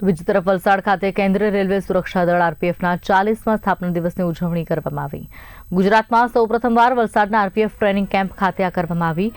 બીજી તરફ વલસાડ ખાતે કેન્દ્રીય રેલવે સુરક્ષા દળ આરપીએફના ચાલીસમાં સ્થાપના દિવસની ઉજવણી કરવામાં આવી. ગુજરાતમાં સૌપ્રથમવાર વલસાડના આરપીએફ ટ્રેનિંગ કેમ્પ ખાતે આ કરવામાં આવી.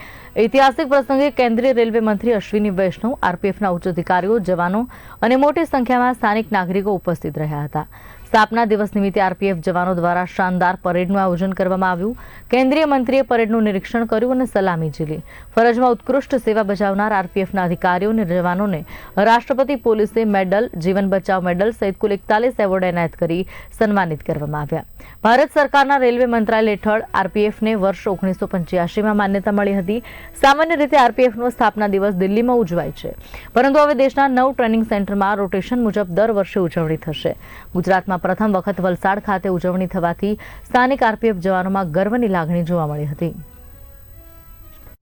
ઐતિહાસિક પ્રસંગે કેન્દ્રીય રેલવે મંત્રી અશ્વિની વૈષ્ણવ, આરપીએફના ઉચ્ચ અધિકારીઓ, જવાનો અને મોટી સંખ્યામાં સ્થાનિક નાગરિકો ઉપસ્થિત રહ્યા હતા. સ્થાપના દિવસ નિમિત્તે આરપીએફ જવાનો દ્વારા શાનદાર પરેડનું આયોજન કરવામાં આવ્યું. કેન્દ્રીય મંત્રીએ પરેડનું નિરીક્ષણ કર્યું અને સલામી ઝીલી. ફરજમાં ઉત્કૃષ્ટ સેવા બજાવનાર આરપીએફના અધિકારીઓ અને જવાનોને રાષ્ટ્રપતિ પોલીસે મેડલ, જીવન બચાવ મેડલ સહિત કુલ એકતાલીસ એવોર્ડ એનાયત કરી સન્માનિત કરવામાં આવ્યા. ભારત સરકારના રેલવે મંત્રાલય હેઠળ આરપીએફને વર્ષ ઓગણીસો પંચ્યાસીમાં માન્યતા મળી હતી. સામાન્ય રીતે આરપીએફનો સ્થાપના દિવસ દિલ્હીમાં ઉજવાય છે. પરંતુ હવે દેશના નવ ટ્રેનિંગ સેન્ટરમાં રોટેશન મુજબ દર વર્ષે ઉજવણી થશે. ગુજરાતમાં પ્રથમ વખત વલસાડ ખાતે ઉજવણી થવાથી સ્થાનિક આરપીએફ જવાનોમાં ગર્વની લાગણી જોવા મળી હતી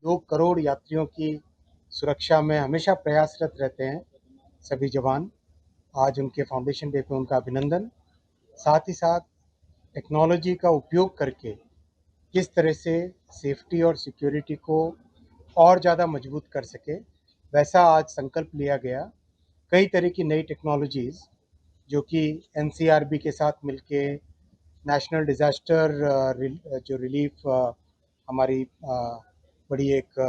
दो करोड़ यात्रियों की सुरक्षा में हमेशा प्रयासरत रहते हैं सभी जवान आज उनके फाउंडेशन डे पे उनका अभिनंदन साथ ही साथ टेक्नोलॉजी का उपयोग करके किस तरह से सेफ्टी और सिक्योरिटी को और ज़्यादा मजबूत कर सके वैसा आज संकल्प लिया गया कई तरह की नई टेक्नोलॉजीज़ जो कि एनसीआरबी के साथ मिलके नेशनल डिज़ास्टर जो रिलीफ हमारी बड़ी एक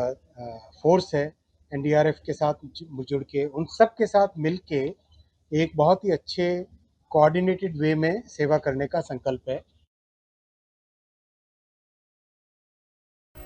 फोर्स है एनडीआरएफ के साथ जुड़ के उन सब के साथ मिलके एक बहुत ही अच्छे कोऑर्डिनेटेड वे में सेवा करने का संकल्प है।